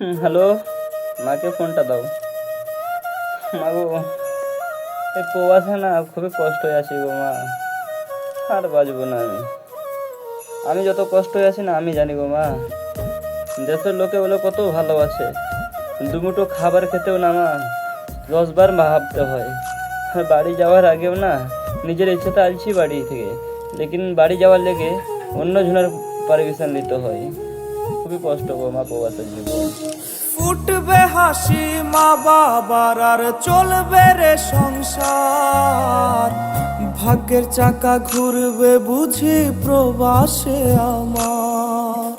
Hello. মাকে ফোনটা দাও। মা গো এই প্রবাসে না খুবই কষ্ট হয়ে আছি গো মা। আর বাঁচবো না আমি। আমি যত কষ্ট হয়ে আছি না, আমি জানি গো মা। দেশের লোকে বলে কত ভালোবাসে। দুমুটো খাবার খেতেও না মা, দশবার ভাবতে হয়। বাড়ি যাওয়ার আগেও না, নিজের ইচ্ছাতে আলছি বাড়ি থেকে। লেকিন বাড়ি যাওয়ার লেগে অন্য জনের পারমিশন নিতে হয়। খুবই কষ্ট গো মা প্রবাসের জীবন ফুটবে হাসি মা বাবার, আর চলবে রে সংসার। ভাগ্যের চাকা ঘুরবে বুঝি প্রবাসে আমার।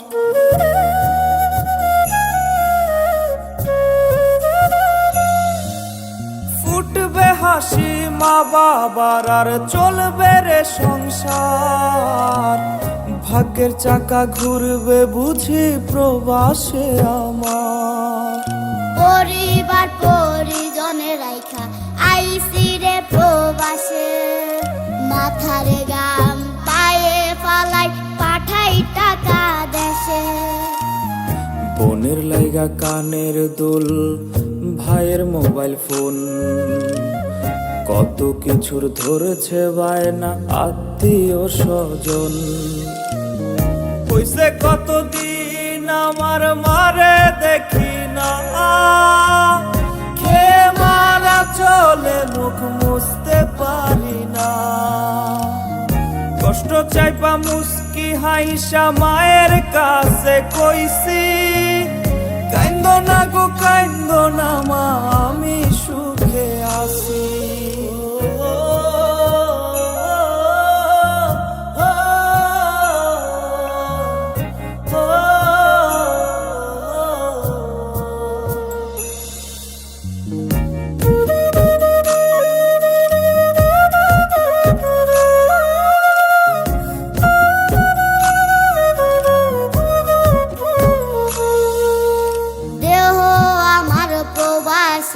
ফুটবে হাসি মা বাবার, আর চলবে রে সংসার। ভাগ্যের চাকা ঘুরবে বুঝি প্রবাসে আমার। পরিবার পরিজনে রাইখা আইসি রে প্রবাসে। মাথারে গাম পায়ে ফালাই পাঠাই টাকা দেশে। বোনের লাইগা কানের দুল ভাইয়ের মোবাইল ফোন। কত কিছুর ধরেছে বায়না আত্মীয় স্বজন। হইছে কতদিন আমার মারে দেখি না। খে মারা চলে মুখ মুছতে পারি না। কষ্ট চাইপা মুস্কি হাইসা মায়ের কাছে কইছি, কাইন্দ না গো, কাইন্দ না মা, আমি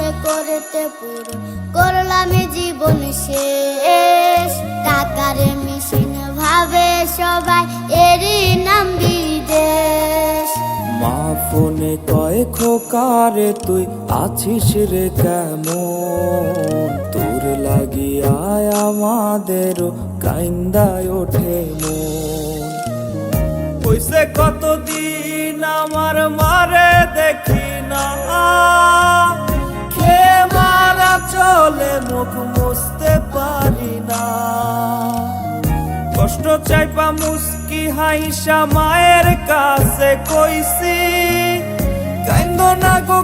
ইচ্ছে করতে পুরো করলাম জীবন শেষ। টাকার মেশিন ভাবে সবাই এরই নাম বিদেশ। মা ফোনে কয়, খোকারে তুই আছিস রে কেমন? তোর লাগিয়ায় আমাদেরও কাইন্দায় ওঠে মন। হইছে কতদিন আমার মারে দেখি না। মুখ মুছতে পারি না। কষ্ট চাইপা মুস্কি হাইসা মায়ের কাছে কইছি কাইন্দ না গো